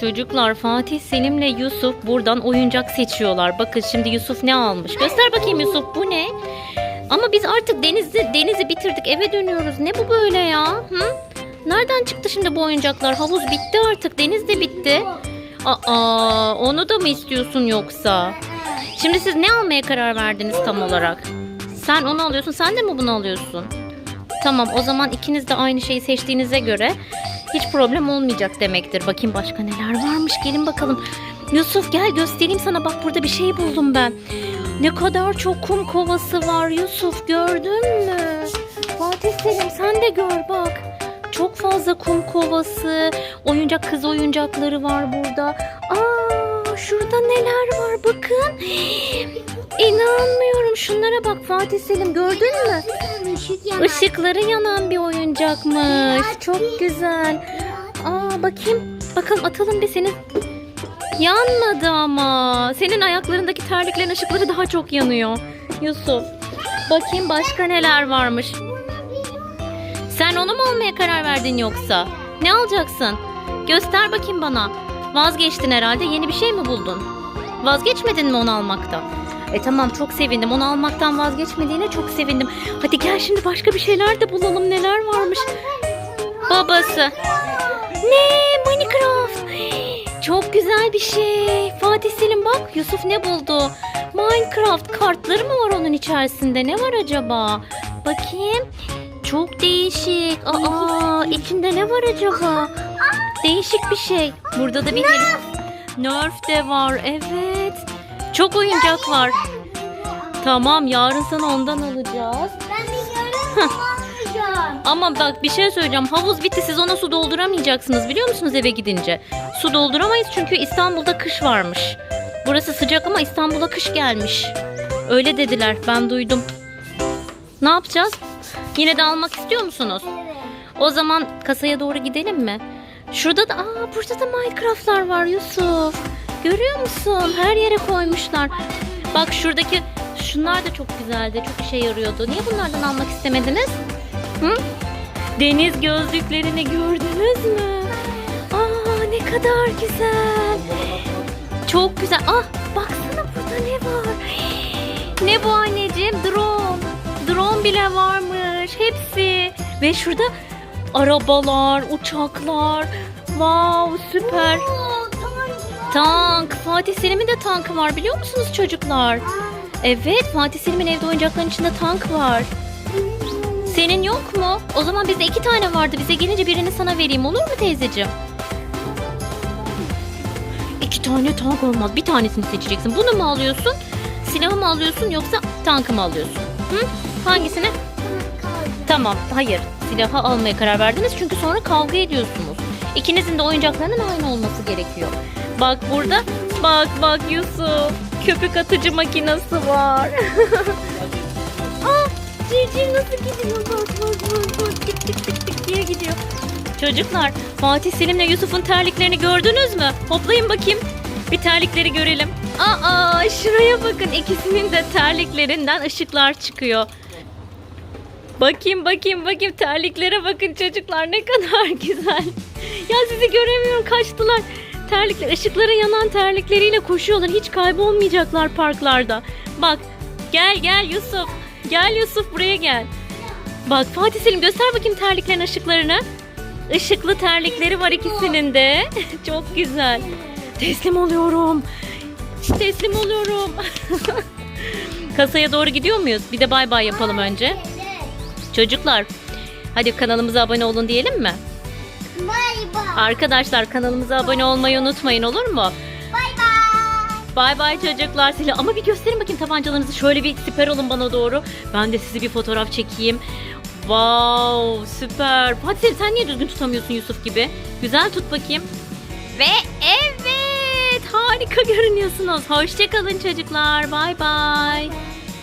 Çocuklar Fatih Selim'le Yusuf buradan oyuncak seçiyorlar. Bakın şimdi Yusuf ne almış? Göster bakayım Yusuf bu ne? Ama biz artık denizi denizi bitirdik eve dönüyoruz. Ne bu böyle ya? Hı? Nereden çıktı şimdi bu oyuncaklar? Havuz bitti artık. Deniz de bitti. Aa, onu da mı istiyorsun yoksa? Şimdi siz ne almaya karar verdiniz tam olarak? Sen onu alıyorsun, sen de mi bunu alıyorsun? Tamam, o zaman ikiniz de aynı şeyi seçtiğinize göre hiç problem olmayacak demektir. Bakayım başka neler varmış. Gelin bakalım. Yusuf gel göstereyim sana. Bak burada bir şey buldum ben. Ne kadar çok kum kovası var Yusuf gördün mü? Fatih Selim sen de gör bak. Çok fazla kum kovası, oyuncak kız oyuncakları var burada. Aa, şurada neler var bakın. İnanmıyorum şunlara bak Fatih Selim gördün mü? Işıkları yanan bir oyuncakmış. Çok güzel. Aa bakayım. Bakalım atalım bir senin. Yanmadı ama. Senin ayaklarındaki terliklerin ışıkları daha çok yanıyor. Yusuf. Bakayım başka neler varmış. Sen onu mu almaya karar verdin yoksa? Ne alacaksın? Göster bakayım bana. Vazgeçtin herhalde. Yeni bir şey mi buldun? Vazgeçmedin mi onu almaktan? E tamam çok sevindim. Onu almaktan vazgeçmediğine çok sevindim. Hadi gel şimdi başka bir şeyler de bulalım. Neler varmış? Babası. Ne? Minecraft. Çok güzel bir şey. Fatih Selim bak Yusuf ne buldu? Minecraft kartları mı var onun içerisinde? Ne var acaba? Bakayım. Çok değişik. Aa, içinde ne var acaba? Değişik bir şey. Burada da bir Nerf. Nerf de var. Evet. Çok oyuncak var. Tamam yarın sana ondan alacağız. Ben biliyorum ama almayacağım. Ama bak bir şey söyleyeceğim. Havuz bitti siz ona su dolduramayacaksınız biliyor musunuz eve gidince? Su dolduramayız çünkü İstanbul'da kış varmış. Burası sıcak ama İstanbul'a kış gelmiş. Öyle dediler ben duydum. Ne yapacağız? Yine de almak istiyor musunuz? Evet. O zaman kasaya doğru gidelim mi? Şurada da aa burada da Minecraft'lar var Yusuf. Görüyor musun? Her yere koymuşlar. Bak şuradaki şunlar da çok güzeldi. Çok işe yarıyordu. Niye bunlardan almak istemediniz? Hı? Deniz gözlüklerini gördünüz mü? Aa ne kadar güzel. Çok güzel. Ah baksana burada ne var? Ne bu anneciğim? Drone. Drone bile varmış. Hepsi. Ve şurada arabalar, uçaklar. Wow süper. Oo. Tank. Fatih Selim'in de tankı var biliyor musunuz çocuklar? Evet Fatih Selim'in evde oyuncakların içinde tank var. Senin yok mu? O zaman bizde iki tane vardı. Bize gelince birini sana vereyim olur mu teyzeciğim? İki tane tank olmaz. Bir tanesini seçeceksin. Bunu mu alıyorsun? Silahı mı alıyorsun yoksa tankı mı alıyorsun? Hı? Hangisini? Tamam, hayır. Silahı almaya karar verdiniz çünkü sonra kavga ediyorsunuz. İkinizin de oyuncaklarının aynı olması gerekiyor. Bak burada, bak bak Yusuf. Köpük atıcı makinesi var. ah, Civciv nasıl gidiyor? Bak bak bak bak. Tik tik tik tik diye gidiyor. Çocuklar, Fatih Selim'le Yusuf'un terliklerini gördünüz mü? Hoplayın bakayım. Bir terlikleri görelim. Aa, şuraya bakın. İkisinin de terliklerinden ışıklar çıkıyor. Bakayım bakayım bakayım terliklere bakın çocuklar ne kadar güzel. Ya sizi göremiyorum kaçtılar. Terlikler ışıkları yanan terlikleriyle koşuyorlar. Hiç kaybolmayacaklar parklarda. Bak gel gel Yusuf. Gel Yusuf buraya gel. Bak Fatih Selim göster bakayım terliklerin ışıklarını. Işıklı terlikleri var ikisinin de. Çok güzel. Teslim oluyorum. Teslim oluyorum. Kasaya doğru gidiyor muyuz? Bir de bay bay yapalım önce. Çocuklar hadi kanalımıza abone olun diyelim mi? Bay bay. Arkadaşlar kanalımıza abone olmayı unutmayın olur mu? Bay bay. Bay bay çocuklar silah. Ama bir gösterin bakayım tabancalarınızı. Şöyle bir siper olun bana doğru. Ben de sizi bir fotoğraf çekeyim. Wow süper. Fatih Selim, sen niye düzgün tutamıyorsun Yusuf gibi? Güzel tut bakayım. Ve evet harika görünüyorsunuz. Hoşçakalın çocuklar. Bay bay.